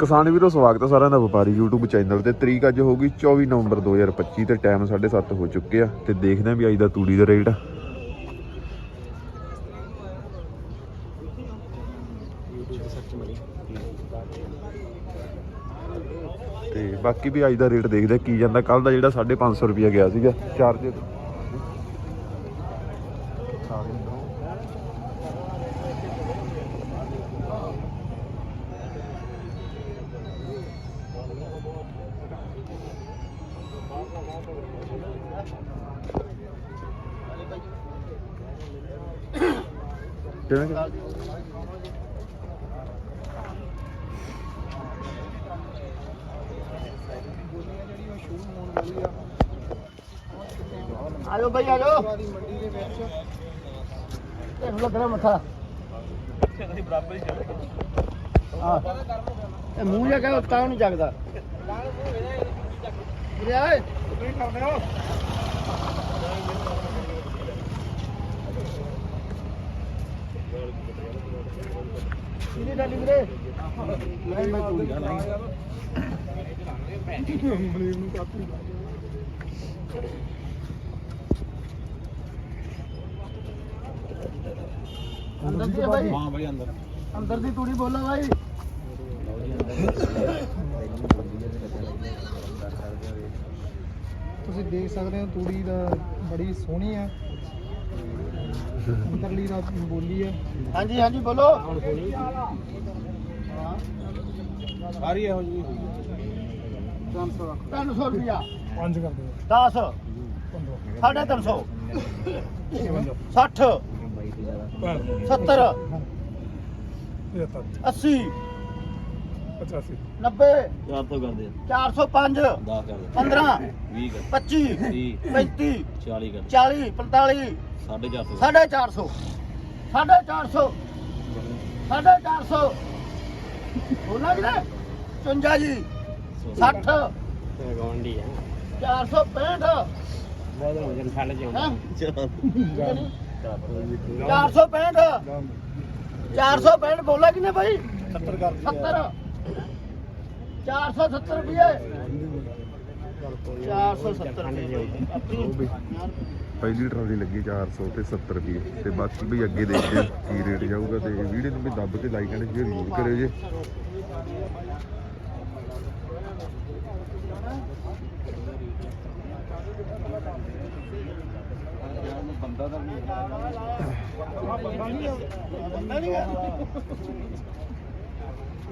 ਕਿਸਾਨ ਵੀਰੋ, ਸਵਾਗਤ ਹੈ ਸਾਰਿਆਂ ਦਾ ਵਪਾਰੀ YouTube ਚੈਨਲ ਤੇ। ਤਰੀਕ ਅੱਜ ਹੋਗੀ 24 ਨਵੰਬਰ 2025 ਤੇ ਟਾਈਮ 7:30 ਹੋ ਚੁੱਕੇ ਆ ਤੇ ਦੇਖਦੇ ਆ ਵੀ ਅੱਜ ਦਾ ਤੂੜੀ ਦਾ ਰੇਟ। ਤੇ ਬਾਕੀ ਵੀ ਅੱਜ ਦਾ ਰੇਟ ਦੇਖਦੇ ਕੀ ਜਾਂਦਾ। ਕੱਲ ਦਾ ਜਿਹੜਾ 550 ਰੁਪਿਆ ਗਿਆ ਸੀਗਾ। ਚਾਰਜ ਕਿਵੇਂ ਕਿ- ਆਜੋ ਬਈ, ਆਜੋ। ਦੇਖ ਲੱਗਣਾ ਮੱਥਾ। ਹਾਂ ਇਹ ਮੂੰਹ ਜਿਹਾ ਕਹਿੰਦਾ ਤਾਂ ਨਹੀਂ ਜਗਦਾ ਵੀਰੇ ਓਏ ਕਿਹਦੀ ਡਾਲੀ ਵੀਰੇ ਮੈਂ ਮੈਂ ਤੂੰ ਅੰਦਰ ਦੀ ਹੈ ਭਾਈ ਹਾਂ ਬਈ ਅੰਦਰ ਅੰਦਰ ਦੀ ਤੂੜੀ ਬੋਲੋ ਭਾਈ ਤੁਸੀਂ ਦੇਖ ਸਕਦੇ ਹੋ ਤੂੜੀ ਦਾ ਬੜੀ ਸੋਹਣੀ ਆ। ਅੰਦਰਲੀ ਦਾ ਬੋਲੀ ਆ। ਹਾਂਜੀ ਹਾਂਜੀ ਬੋਲੋ। ਰਹੀ ਇਹੋ ਜੀ 300 ਰੁਪਿਆ ਪੰਜ ਕਰ ਦਿਓ। 10 15 350 60 70 80 85 90 ਚਾਰ ਤੋਂ ਕਰਦੇ 405 10 ਕਰ 15 20 ਕਰ 25 30 35 40 ਕਰ 40 45 450 450 450 450 ਬੋਲਣਾ ਕਿ ਨਾ 54 ਜੀ 60 ਗਵਾਂਡੀ ਹੈ 465 ਬਹੁਤ ਵਜਨ ਛੱਡ ਜਿਓ ਹੈਂ? 15 465 465 ਬੋਲਾ ਕਿ ਨਾ ਭਾਈ 70 ਕਰ 70 470 ਰੁਪਏ 470 ਰੁਪਏ ਪਹਿਲੀ ਟਰਾਲੀ ਲੱਗੀ 400 ਤੇ 70 ਰੁਪਏ ਤੇ ਬਾਕੀ ਵੀ ਅੱਗੇ ਦੇਖਦੇ ਆ ਕੀ ਰੇਟ ਜਾਊਗਾ ਤੇ ਵੀਡੀਓ ਨੂੰ ਵੀ ਦੱਬ ਕੇ ਲਾਈਕ ਐਂਡ ਸ਼ੇਅਰ ਜ਼ਰੂਰ ਕਰਿਓ ਜੀ। ਬੰਦਾ ਦਾ ਬੰਦਾ ਨਹੀਂ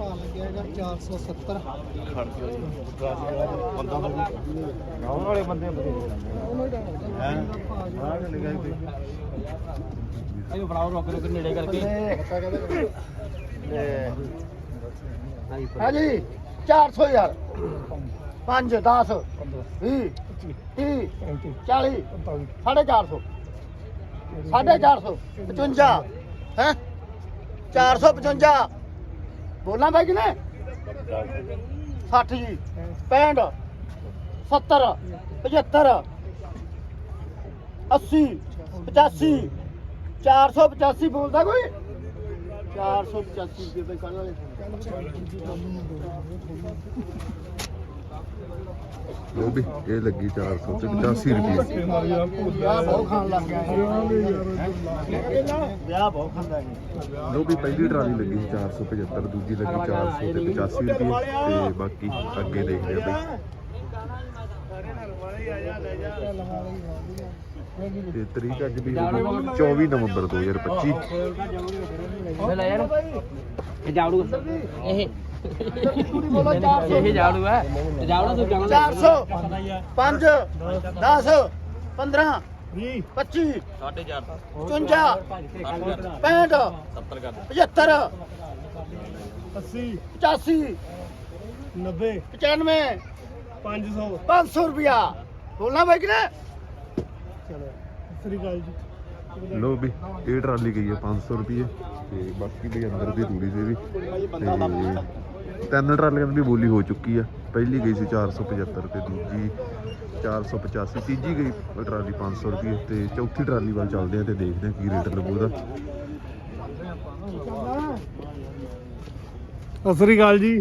ਭਾਅ ਲੱਗਿਆ ਹੈਗਾ 470 ਬੰਦਾ ਦਾ ਗਾਉਣ ਵਾਲੇ ਬੰਦੇ ਬਦੇ ਹੈ ਆਇਓ ਫੜਾਓ ਰੋਕ ਰੋਕ ਨੇੜੇ ਕਰਕੇ। ਹਾਂਜੀ 400 ਯਾਰ। 5 10 20 30 40 450 450 55 ਹੈ? 455 ਬੋਲਾਂ ਭਾਈ ਕਿਨੇ? 60 ਜੀ। 65 70 75 80 85 485 ਬੋਲਦਾ ਕੋਈ? 485 ਰੁਪਏ ਬਈ ਕੱਢ ਵਾਲੇ ਉਹ ਵੀ, ਇਹ ਲੱਗੀ 400 ਤੇ 85 ਰੁਪਏ। ਵਿਆਹ ਬਹੁਤ ਖਾਣ ਲੱਗ ਗਿਆ ਵਿਆਹ ਬਹੁਤ ਖਾਂਦਾ ਹੈ ਉਹ ਵੀ ਪਹਿਲੀ ਟਰਾਲੀ ਲੱਗੀ ਸੀ 475 ਦੂਜੀ ਲੱਗੀ 400 ਤੇ 85 ਰੁਪਏ ਤੇ ਬਾਕੀ ਅੱਗੇ ਦੇਖਦੇ ਆ ਬਈ। ਤੇ ਤਰੀਕ ਅੱਜ ਵੀ 24 ਨਵੰਬਰ 2025 ਲੈ ਯਾਰ ਇਹ ਜਾੜੂ ਇਹ ਇਹ ਜਾੜੂ ਹੈ। ਜਾੜੂ ਤੂੰ ਜਾਣ। 400 5 10 15 20 25 450 54 65 70 ਕਰ 75 80 85 90 95 500 500 ਰੁਪਿਆ ਬੋਲਣਾ ਬਾਈ ਕਿਨੇ? ਚਲੋ ਸ੍ਰੀ ਅਕਾਲ ਜੀ। ਲੋ ਵੀ ਇਹ ਟਰਾਲੀ ਗਈ ਹੈ 500 ਰੁਪਏ ਤੇ ਬਾਕੀ ਵੀ ਅੰਦਰ ਦੀ ਤੂੜੀ ਦੇ ਵੀ। ਤੇ ਤਿੰਨ ਟਰਾਲੀਆਂ ਦੀ ਵੀ ਬੋਲੀ ਹੋ ਚੁੱਕੀ ਆ। ਪਹਿਲੀ ਗਈ ਸੀ 475 ਤੇ ਦੂਜੀ 485 ਤੀਜੀ ਗਈ ਟਰਾਲੀ 500 ਰੁਪਏ ਤੇ ਚੌਥੀ ਟਰਾਲੀ ਵੱਲ ਚੱਲਦੇ ਆ ਤੇ ਦੇਖਦੇ ਆ ਕੀ ਰੇਟ ਲੱਗੂ ਉਹਦਾ। ਸਤਿ ਸ੍ਰੀ ਅਕਾਲ ਜੀ।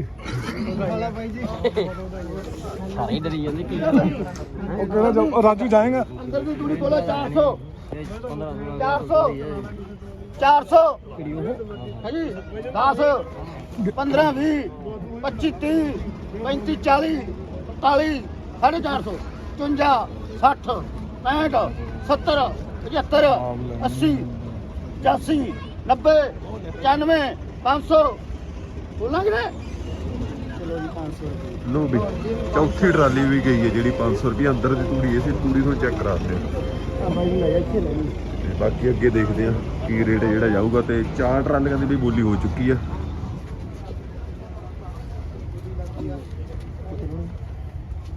ਸਾਰੇ ਡਰੀ ਜਾਂਦੇ ਕੀ ਉਹ ਕਿਹੜਾ ਰਾਜੂ ਜਾਏਗਾ? ਅੰਦਰ ਦੀ ਤੂੜੀ ਬੋਲੋ 400 400 400 ਹਾਂਜੀ 10 15 20 25 30 35 40 41 450 54 60 65 70 75 80 85 90 95 500 ਬੋਲਾਂਗੇ ਨਾ ਚਲੋ ਜੀ 500 ਰੁਪਏ। ਲੋ ਵੀ ਚੌਥੀ ਟਰਾਲੀ ਵੀ ਗਈ ਹੈ ਜਿਹੜੀ 500 ਰੁਪਏ ਅੰਦਰ ਦੀ ਤੂੜੀ ਸੀ ਤੂੜੀ ਨੂੰ ਚੈੱਕ ਕਰਾਉਂਦੇ ਆ ਆ ਬਾਈ ਲੈ ਜਾ ਇੱਥੇ ਲੈ ਜੀ ਤੇ ਬਾਕੀ ਅੱਗੇ ਦੇਖਦੇ ਆ ਕੀ ਰੇਟ ਜਿਹੜਾ ਜਾਊਗਾ ਤੇ ਚਾਰ ਟਰਾਲੀਆਂ ਦੀ ਵੀ ਬੋਲੀ ਹੋ ਚੁੱਕੀ ਆ।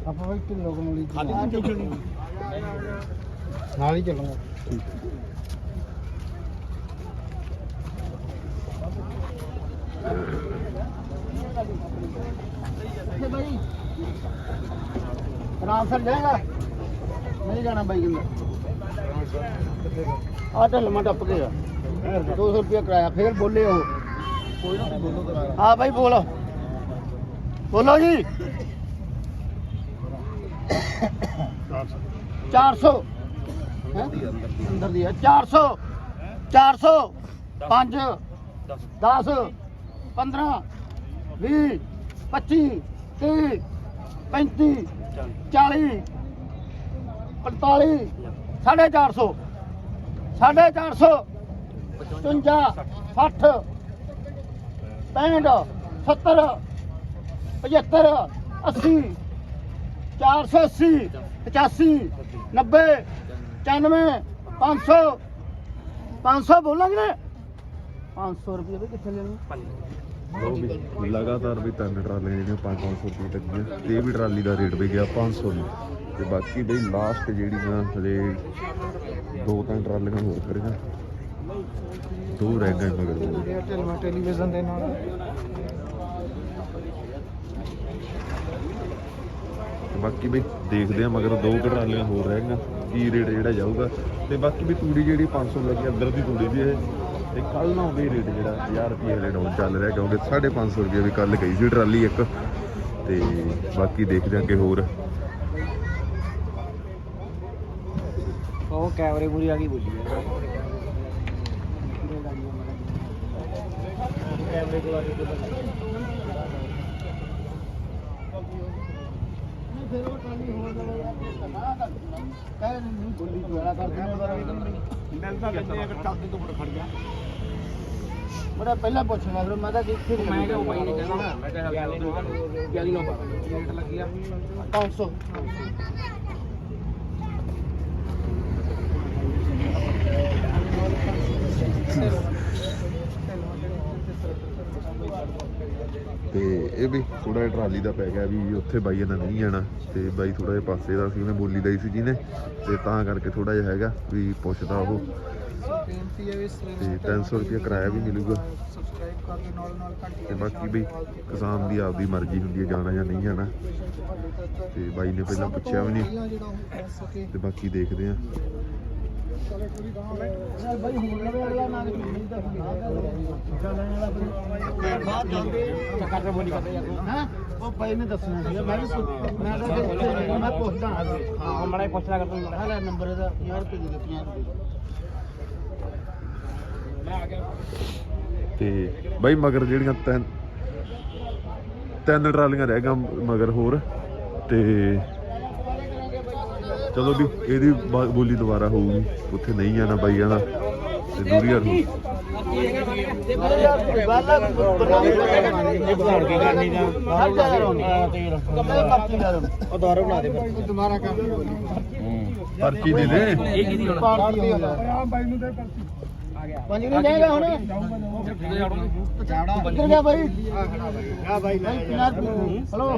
ਆਪਾਂ ਵੀ ਕਿਲੋ ਲਈ ਨਾਲ ਹੀ ਚੱਲਾਂਗਾ। ਰਾਮ ਸਰ ਜਾਏਗਾ? ਨਹੀਂ ਜਾਣਾ ਬਾਈ ਕਹਿੰਦਾ ਆ ਢੱਲ ਮਾ ਟੱਪ ਕੇ ਆ 200 ਰੁਪਇਆ ਕਰਾਇਆ ਫੇਰ ਬੋਲੇ ਉਹ। ਕੋਈ ਨਾ ਬੋਲੋ ਹਾਂ ਬਾਈ ਬੋਲੋ। ਬੋਲੋ ਜੀ। 400 ਹੈਂ? ਅੰਦਰ ਦੀ ਹੈ 400 400 5 10 15 20 25 30 35 40 45 450 450 55 60 65 70 75 80 480 85 90 95 500 500 ਬੋਲਾਂਗੇ ਨਾ? 500 ਰੁਪਏ ਵੀ ਕਿੱਥੇ ਲੈਣੇ? ਲਓ ਵੀ ਲਗਾਤਾਰ ਵੀ ਤਿੰਨ ਟਰਾਲੀਆਂ ਜਿਹੜੀਆਂ 500 ਰੁਪਏ ਲੱਗੀਆਂ। ਤੇ ਇਹ ਵੀ ਟਰਾਲੀ ਦਾ ਰੇਟ ਵੀ ਗਿਆ 500 ਨੂੰ ਤੇ ਬਾਕੀ ਬਈ ਲਾਸਟ ਜਿਹੜੀਆਂ ਹਲੇ ਦੋ ਤਿੰਨ ਟਰਾਲੀਆਂ ਹੋਰ ਖੜੀਆਂ ਦੋ ਰਹਿ ਗਏ ਮਗਰ। ਟੈਲੀਵਿਜ਼ਨ ਦੇ ਨਾਲ। ਤੇ ਬਾਕੀ ਬਈ ਦੇਖਦੇ ਆ ਮਗਰ ਦੋ ਕੁ ਟਰਾਲੀਆਂ ਹੋਰ ਰਹਿ ਗਈਆਂ ਕੀ ਰੇਟ ਜਿਹੜਾ ਜਾਊਗਾ। ਤੇ ਬਾਕੀ ਵੀ ਤੂੜੀ ਜਿਹੜੀ 500 ਲੱਗੀ ਅੰਦਰ ਦੀ ਤੂੜੀ ਵੀ ਇਹ ਤੇ ਕੱਲ ਨਾ ਵੀ ਰੇਟ ਜਿਹੜਾ 1000 ਰੁਪਏ ਹਲੇ ਡਾਊਨ ਚੱਲ ਰਿਹਾ ਕਿਉਂਕਿ 550 ਰੁਪਏ ਵੀ ਕੱਲ ਗਈ ਸੀ ਟਰਾਲੀ ਇੱਕ। ਤੇ ਬਾਕੀ ਦੇਖਦੇ ਆ ਅੱਗੇ ਹੋਰ। ਉਹ ਕੈਮਰੇ ਪੂਰੀ ਆ ਗਈ ਬੋਲੀ ਬੜਾ ਪਹਿਲਾਂ ਪੁੱਛਣਾ ਫਿਰ ਮੈਂ ਤਾਂ ਕਿੱਥੇ ਮੈਂ ਕਿਹਾ ਉਹ ਬਾਈ ਨੇ ਕਹਿਣਾ ਮੈਂ ਕਿਹਾ ਗੱਲ ਨੂੰ ਗੱਲ ਨੂੰ ਪਾ ਰੇਟ ਲੱਗੀ ਆ। 500 ਤੇ ਇਹ ਵੀ ਥੋੜਾ ਜਿਹਾ ਟਰਾਲੀ ਦਾ ਪੈ ਗਿਆ ਵੀ ਉੱਥੇ ਬਾਈ ਇਹਨਾਂ ਨਹੀਂ ਜਾਣਾ ਤੇ ਬਾਈ ਥੋੜਾ ਜਿਹਾ ਪਾਸੇ ਦਾ ਸੀ, ਉਹਨੇ ਬੋਲੀ ਦਈ ਸੀ ਜਿਹਨੇ ਤੇ ਤਾਂ ਕਰਕੇ ਥੋੜਾ ਜਿਹਾ ਹੈਗਾ ਵੀ ਪੁੱਛਦਾ ਉਹ। ਬੇਨਤੀ ਹੈ ਵੀ ਤੇ 300 ਰੁਪਏ ਕਿਰਾਇਆ ਵੀ ਮਿਲੂਗਾ। ਸਬਸਕ੍ਰਾਈਬ ਤੇ ਬਾਕੀ ਵੀ ਕਿਸਾਨ ਦੀ ਆਪਦੀ ਮਰਜ਼ੀ ਹੁੰਦੀ ਹੈ ਜਾਣਾ ਜਾਂ ਨਹੀਂ ਜਾਣਾ। ਤੇ ਬਾਈ ਨੇ ਪਹਿਲਾਂ ਪੁੱਛਿਆ ਵੀ ਨਹੀਂ। ਜਿਹੜਾ ਤੇ ਬਾਕੀ ਦੇਖਦੇ ਆ ਬਾਈ ਹੁਣ ਲਵੇ ਅਗਲਾ ਨਾ ਨਹੀਂ ਤਾਂ ਚੱਲਣ ਬਾਹਰ ਜਾਂਦੇ ਚੱਕਰ ਤੇ ਬੋਲੀ ਕਰਦੇ ਯਾਰ ਹਾਂ ਉਹ ਬਾਈ ਨੇ ਦੱਸਣਾ ਸੀ ਮੈਂ ਵੀ ਪੁੱਛ- ਮੈਂ ਤਾਂ ਫਿਰ ਇੱਥੇ ਰਹਿਣਾ, ਮੈਂ ਪੁੱਛਦਾ ਹਾਂ ਮੜਾ ਪੁੱਛਦਾ ਕਰ ਤੂੰ ਹਾਲਾ ਨੰਬਰ ਇਹਦਾ 50 ਰੁਪਏ ਦੇ ਦੇ 50 ਰੁਪਏ ਤੇ ਬਾਈ ਮਗਰ ਜਿਹੜੀਆਂ ਤਿੰਨ ਤਿੰਨ ਟਰਾਲੀਆਂ ਰਹਿ ਗਈਆਂ ਮਗਰ ਹੋਰ ਤੇ ਚਲੋ ਵੀ ਇਹਦੀ ਬਾ- ਬੋਲੀ ਦੁਬਾਰਾ ਹੋਊਗੀ। ਉੱਥੇ ਨਹੀਂ ਜਾਣਾ ਬਾਈਆਂ ਦਾ ਤੇ ਦੂਰੀਆਂ ਨੂੰ। ਪਰਚੀ ਦੇ ਦੇ। ਇਹ ਕਿਹਦੀ ਹੁਣ। ਪਾਰਟੀ ਹੁੰਦਾ ਆ ਬਾਈ। ਨੂੰ ਦੇ ਪਰਚੀ ਪੰਜ ਨਹੀਂ ਜਾਏਗਾ ਹੁਣ ਕਿੱਧਰ ਗਿਆ ਬਾਈ ਆ ਬਾਈ ਬਾਈ 50 ਰੁਪਏ ਹਲੋ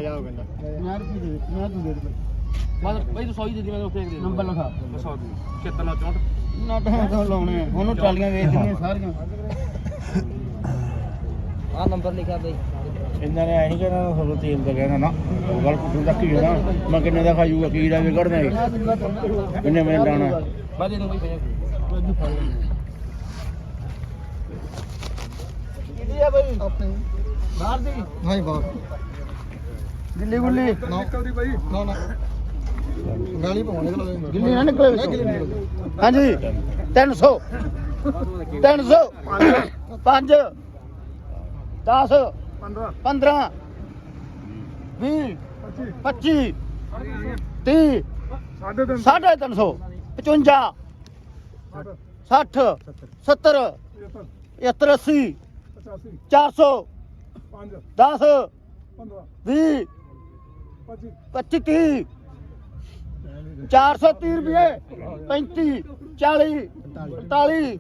50 50 ਬਸ ਬਈ ਤੂੰ 100 ਹੀ ਦੇ ਦੀ ਮੈਂ ਉੱਥੇ ਦੇ ਨੰਬਰ ਲਿਖਾ। 100 ਦੀ। 7664 ਨਾ ਢਾਂ ਤੋਂ ਲਾਉਣੇ ਆ। ਉਹਨੂੰ ਟਰਾਲੀਆਂ ਵੇਚ ਦਿੰਦੀਆਂ ਸਾਰੀਆਂ। ਆ ਨੰਬਰ ਲਿਖਿਆ ਬਈ। ਇਹਨਾਂ ਨੇ ਐਂ ਕਹਿਣਾ ਤੁਹਾਨੂੰ ਤੇਲ ਦਾ ਕਹਿਣਾ ਨਾ। ਗੱਲ ਪੁੱਛੂ ਤੱਕ ਹੀ ਨਾ ਮੈਂ ਕਿੰਨੇ ਦਾ ਖਾਜੂਗਾ ਕੀ ਦਾ ਵਿਗੜਨਾ ਹੈ ਕਿੰਨੇ ਮੈਂ ਲਾਉਣਾ? ਮੈਂ ਦੇ ਦੂੰ ਬਈ ਭਈਆ ਕਿਹਦੀ ਆ ਬਈ? ਆਪਣੇ। ਬਾਹਰ ਦੀ? ਹਾਂ ਬਾਹਰ। ਗਿੱਲੀ ਗੁੱਲੀ। ਨਾ। ਨਿਕਲਦੀ ਬਾਈ। ਨਾ ਨਾ। ਗਾਲੀ ਪਾਉਣੇ ਗਿੱਲੀ ਨਾ ਨਿਕਲੇ ਵਿੱਚੋਂ। ਹਾਂਜੀ 300 300 5 10 15 20 25 30 ਸਾਢੇ 300 55 60 70 70 80 400 10 20 25 30 430 ਰੁਪਏ 35 40 45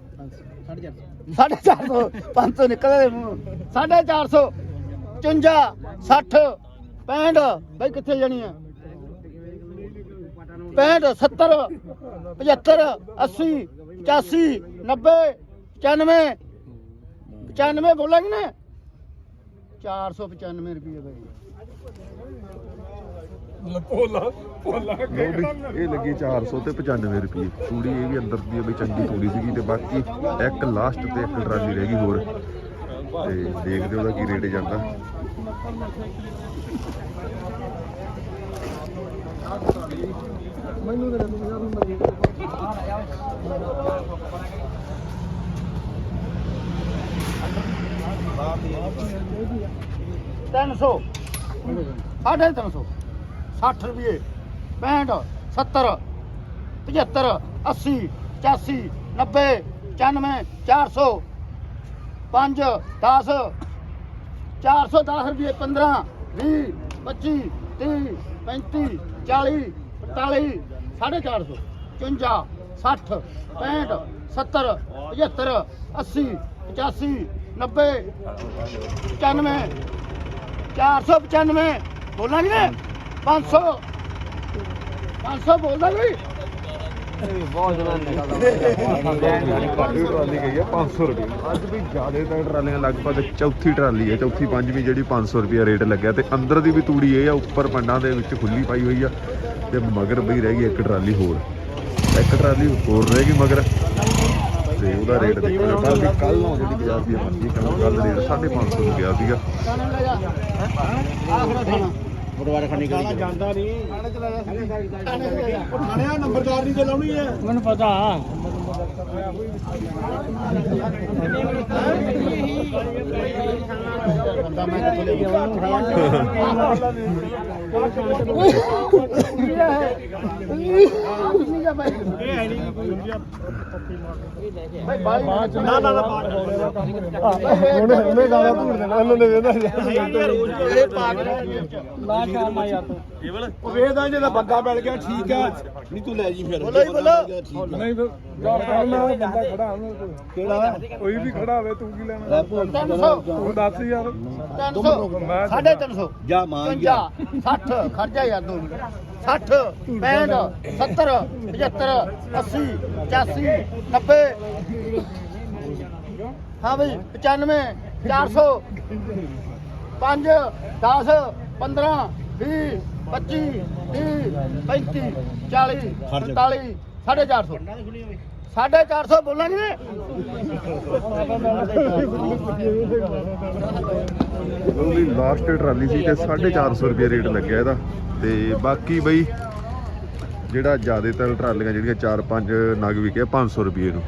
ਸਾਢੇ 400 500 ਨਿਕਲੇ ਮੂੰਹ। ਸਾਢੇ 400 54 60 65 ਬਈ ਕਿੱਥੇ ਜਾਣੀ ਆ? 65 70 75 80 85 90 95 95 ਬੋਲਾਂਗੇ ਨਾ? 495 ਰੁਪਏ ਬਈ। ਲਓ ਵੀ ਇਹ ਲੱਗੀ 400 ਤੇ 95 ਰੁਪਏ। ਤੂੜੀ ਇਹ ਵੀ ਅੰਦਰ ਦੀ ਬਈ ਚੰਗੀ ਤੂੜੀ ਸੀਗੀ ਤੇ ਬਾਕੀ ਇੱਕ ਲਾਸਟ ਤੇ ਇੱਕ ਟਰਾਲੀ ਰਹਿ ਗਈ ਹੋਰ। ਤੇ ਦੇਖਦੇ ਉਹਦਾ ਕੀ ਰੇਟ ਜਾਂਦਾ। ਮੈਨੂੰ ਦੇ ਦੇ ਯਾਰ ਨੰਬਰ ਸਾਢੇ ਤਿੰਨ ਸੌ। 60 ਰੁਪਏ 65 70 75 80 85 90 95 400 5 10 410 ਰੁਪਏ 15 20 25 30 35 40 45 450 54 60 65 70 75 80 85 90 95 495 ਬੋਲਾਂਗੇ ਨੇ 500 500 ਬੋਲਦਾ ਕੋਈ ਬਹੁਤ ਜਨਾ ਟਰਾਲੀ ਗਈ ਆ 500 ਰੁਪਏ ਅੱਜ ਵੀ ਜ਼ਿਆਦਾਤਰ ਟਰਾਲੀਆਂ ਲਗਭਗ ਚੌਥੀ ਟਰਾਲੀ ਹੈ ਚੌਥੀ ਪੰਜਵੀਂ ਜਿਹੜੀ 500 ਰੁਪਏ ਰੇਟ ਲੱਗਿਆ ਤੇ ਅੰਦਰ ਦੀ ਵੀ ਤੂੜੀ ਇਹ ਆ ਉੱਪਰ ਪੰਡਾਂ ਦੇ ਵਿੱਚ ਖੁੱਲੀ ਪਾਈ ਹੋਈ ਆ ਤੇ ਮਗਰ ਬਈ ਰਹਿ ਗਈ ਇੱਕ ਟਰਾਲੀ ਹੋਰ। ਇੱਕ ਟਰਾਲੀ ਹੋਰ ਰਹਿ ਗਈ ਮਗਰ ਤੇ ਉਹਦਾ ਰੇਟ ਦੇਖਣਾ ਕੱਲ ਦੀ ਕੱਲ ਨੂੰ ਜਿਹੜੀ ਬਾਜ਼ਾਰ ਦੀ ਮੰਦੀ ਕੱਲ ਕੱਲ ਰੇਟ 550 ਨੂੰ ਗਿਆ ਸੀਗਾ। ਆਖਰਾ ਖਾਣਾ ਕਰੀ ਜਾਂਦਾ ਨਹੀਂ। ਖਾਣੇ ਚ ਲੈ ਜਾ। ਖਾਣਿਆ ਨੰਬਰਦਾਰ ਨਹੀਂ ਤੇ ਲਾਉਣੀ ਹੈ। ਮੈਨੂੰ ਪਤਾ। ਨਾ ਨਾ ਨਾ ਉਹਨੇ ਉਹਨੇ ਗਾਣਾ ਧੂੜ ਦੇਣਾ ਉਹਨਾਂ ਨੇ ਵੇਖਣਾ ਇਹ ਪਾਗ ਲਾ ਸ਼ਾਮਾ ਯਾਰ ਤੂੰ ਉਹ ਵੇਖਦਾ ਜੇ ਬੰਦਾ ਮਿਲ ਗਿਆ ਠੀਕ ਆ। ਨਹੀਂ ਤੂੰ ਲੈ ਜੀ ਫਿਰ। ਬੋਲੋ ਹੀ ਬੋਲੋ। ਨਹੀਂ ਫਿਰ ਯਾਰ ਉਹ ਬੰਦਾ ਖੜਾ ਉਹਨੂੰ ਕੋਈ। ਕਿਹੜਾ? ਕੋਈ ਵੀ ਖੜਾ ਹੋਵੇ ਤੂੰ ਕੀ ਲੈਣਾ? 300 ਤੂੰ ਦੱਸ ਯਾਰ। 300 ਸਾਢੇ 300 ਜਾ 55 60 ਖਰਚਾ ਯਾਰ ਦੋ 60 65 70 75 80 85 90 ਹਾਂ ਬਈ 95 400 5 10 15 20 25 30 35 40 45 450 ਸਾਢੇ 400 ਬੋਲਾਂਗੇ ਉਹਦੀ ਲਾਸਟ ਟਰਾਲੀ ਸੀ ਤੇ 450 ਰੁਪਏ ਰੇਟ ਲੱਗਿਆ ਇਹਦਾ। ਤੇ ਬਾਕੀ ਬਈ, ਜਿਹੜਾ ਜ਼ਿਆਦਾਤਰ ਟਰਾਲੀਆਂ ਜਿਹੜੀਆਂ 4-5 ਨਗ ਵਿਕੇ 500 ਰੁਪਏ ਨੂੰ।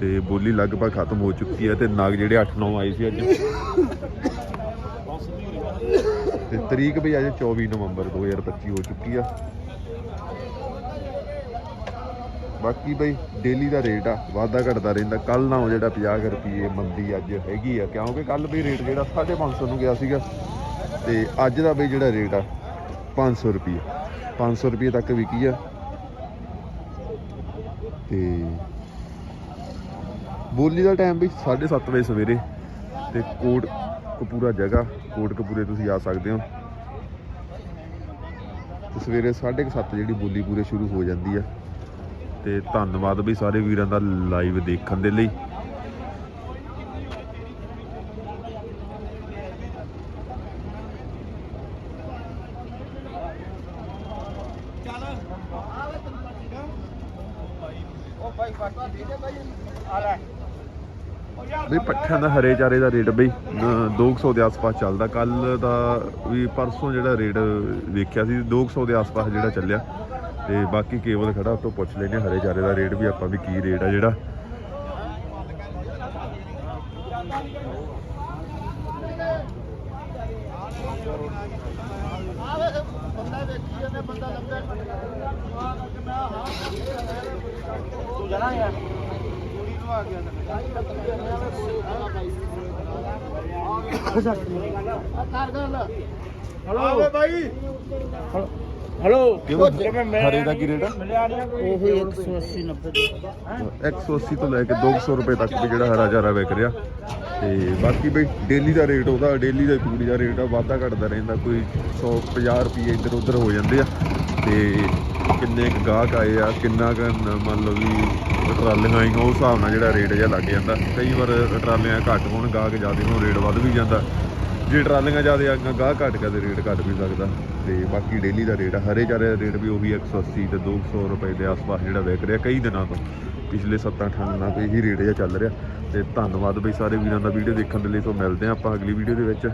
ਤੇ ਬੋਲੀ ਲਗਭਗ ਖਤਮ ਹੋ ਚੁੱਕੀ ਹੈ ਤੇ ਨਗ ਜਿਹੜੇ 8-9 ਆਏ ਸੀ ਅੱਜ। ਤੇ ਤਰੀਕ ਵੀ ਅੱਜ 24 ਨਵੰਬਰ 2025 ਹੋ ਚੁੱਕੀ ਆ। ਬਾਕੀ ਬਈ ਡੇਲੀ ਦਾ ਰੇਟ ਆ, ਵਾਧਾ ਘਟਦਾ ਰਹਿੰਦਾ। ਕੱਲ ਨਾਲੋਂ ਜਿਹੜਾ 50 ਕੁ ਰੁਪਏ ਮੰਦੀ ਅੱਜ ਹੈਗੀ ਆ। ਕਿਉਂਕਿ ਕੱਲ ਵੀ ਰੇਟ ਜਿਹੜਾ 550 ਨੂੰ ਗਿਆ ਸੀਗਾ। ਤੇ ਅੱਜ ਦਾ ਬਈ ਜਿਹੜਾ ਰੇਟ ਆ 500 ਰੁਪਏ 500 ਰੁਪਏ ਤੱਕ ਵਿਕੀ ਆ। ਤੇ ਬੋਲੀ ਦਾ ਟਾਈਮ ਵੀ 7:30 ਵਜੇ ਸਵੇਰੇ। ਤੇ ਕੋਟ ਕਪੂਰਾ ਜਗ੍ਹਾ, ਕੋਟ ਕਪੂਰੇ ਤੁਸੀਂ ਆ ਸਕਦੇ ਹੋ। ਤੇ ਸਵੇਰੇ 7:30 ਜਿਹੜੀ ਬੋਲੀ ਪੂਰੇ ਸ਼ੁਰੂ ਹੋ ਜਾਂਦੀ ਆ। ਤੇ ਧੰਨਵਾਦ ਬਈ ਸਾਰੇ ਵੀਰਾਂ ਦਾ ਲਾਈਵ ਦੇਖਣ ਦੇ ਲਈ। ਬਈ ਪੱਠਿਆਂ ਦਾ ਹਰੇ ਚਾਰੇ ਦਾ ਰੇਟ ਬਈ, ਅਹ 200 ਦੇ ਆਸ-ਪਾਸ ਚੱਲਦਾ। ਕੱਲ ਦਾ ਵੀ ਪਰਸੋਂ ਜਿਹੜਾ ਰੇਟ ਵੇਖਿਆ ਸੀ 200 ਦੇ ਆਸ-ਪਾਸ ਜਿਹੜਾ ਚੱਲਿਆ। ਤੇ ਬਾਕੀ ਕੇਵਲ ਖੜਾ ਉੱਤੋਂ ਪੁੱਛ ਲੈਨੇ ਹਰੇ ਚਾਰੇ ਦਾ ਰੇਟ ਵੀ ਆਪਾਂ ਵੀ ਕੀ ਰੇਟ ਆ ਜਿਹੜਾ। ਬੰਦਾ ਵੇਖੀ ਜਾਂਦੇ ਬੰਦਾ ਲੰਬੇ ਤੂੰ ਜਾਣਾ ਯਾਰ ਕੁੜੀ ਨੂੰ ਆ ਗਿਆ। ਕਰ ਗੱਲ ਹਲੋ ਬਾਈ। ਹਲੋ। ਹਰੇ ਦਾ ਕੀ ਰੇਟ ਆ? ਉਹੀ 180 90 180 ਤੋਂ ਲੈ ਕੇ 200 ਰੁਪਏ ਤੱਕ ਵੀ ਜਿਹੜਾ ਹਰਾ ਚਾਰਾ ਵਿਕ ਰਿਹਾ। ਤੇ ਬਾਕੀ ਬਈ ਡੇਲੀ ਦਾ ਰੇਟ ਉਹਦਾ ਡੇਲੀ ਦਾ ਤੂੜੀ ਦਾ ਰੇਟ ਆ ਵਾਧਾ ਘਟਦਾ ਰਹਿੰਦਾ ਕੋਈ 150 ਰੁਪਏ ਇੱਧਰ ਉੱਧਰ ਹੋ ਜਾਂਦੇ ਆ। ਤੇ ਕਿੰਨੇ ਕੁ ਗਾਹਕ ਆਏ ਆ ਕਿੰਨਾ ਕੁ ਮੰਨ ਲਓ ਵੀ ਟਰਾਲੀਆਂ ਆਈਆਂ ਉਸ ਹਿਸਾਬ ਨਾਲ ਜਿਹੜਾ ਰੇਟ ਜਿਹਾ ਲੱਗ ਜਾਂਦਾ। ਕਈ ਵਾਰ ਟਰਾਲੀਆਂ ਘੱਟ ਹੋਣ ਗਾਹਕ ਜ਼ਿਆਦਾ ਹੋਣ ਰੇਟ ਵੱਧ ਵੀ ਜਾਂਦਾ। ਜੇ ਟਰਾਲੀਆਂ ਜ਼ਿਆਦਾ ਆਈਆਂ ਗਾਹ ਘੱਟ ਗਿਆ ਤੇ ਰੇਟ ਘੱਟ ਵੀ ਸਕਦਾ ਤੇ ਬਾਕੀ ਡੇਲੀ ਦਾ ਰੇਟ ਆ, ਹਰੇ ਚਾਰੇ ਦਾ ਰੇਟ ਵੀ ਉਹੀ 180 ਤੇ 200 ਰੁਪਏ ਦੇ ਆਸ-ਪਾਸ ਜਿਹੜਾ ਵਿਕ ਰਿਹਾ ਕਈ ਦਿਨਾਂ ਤੋਂ। ਪਿਛਲੇ 7-8 ਦਿਨਾਂ ਤੋਂ ਇਹੀ ਰੇਟ ਜਿਹਾ ਚੱਲ ਰਿਹਾ। ਤੇ ਧੰਨਵਾਦ ਬਈ ਸਾਰੇ ਵੀਰਾਂ ਦਾ ਵੀਡੀਓ ਦੇਖਣ ਦੇ ਲਈ, ਸੋ ਮਿਲਦੇ ਹਾਂ ਆਪਾਂ ਅਗਲੀ ਵੀਡੀਓ ਦੇ ਵਿੱਚ।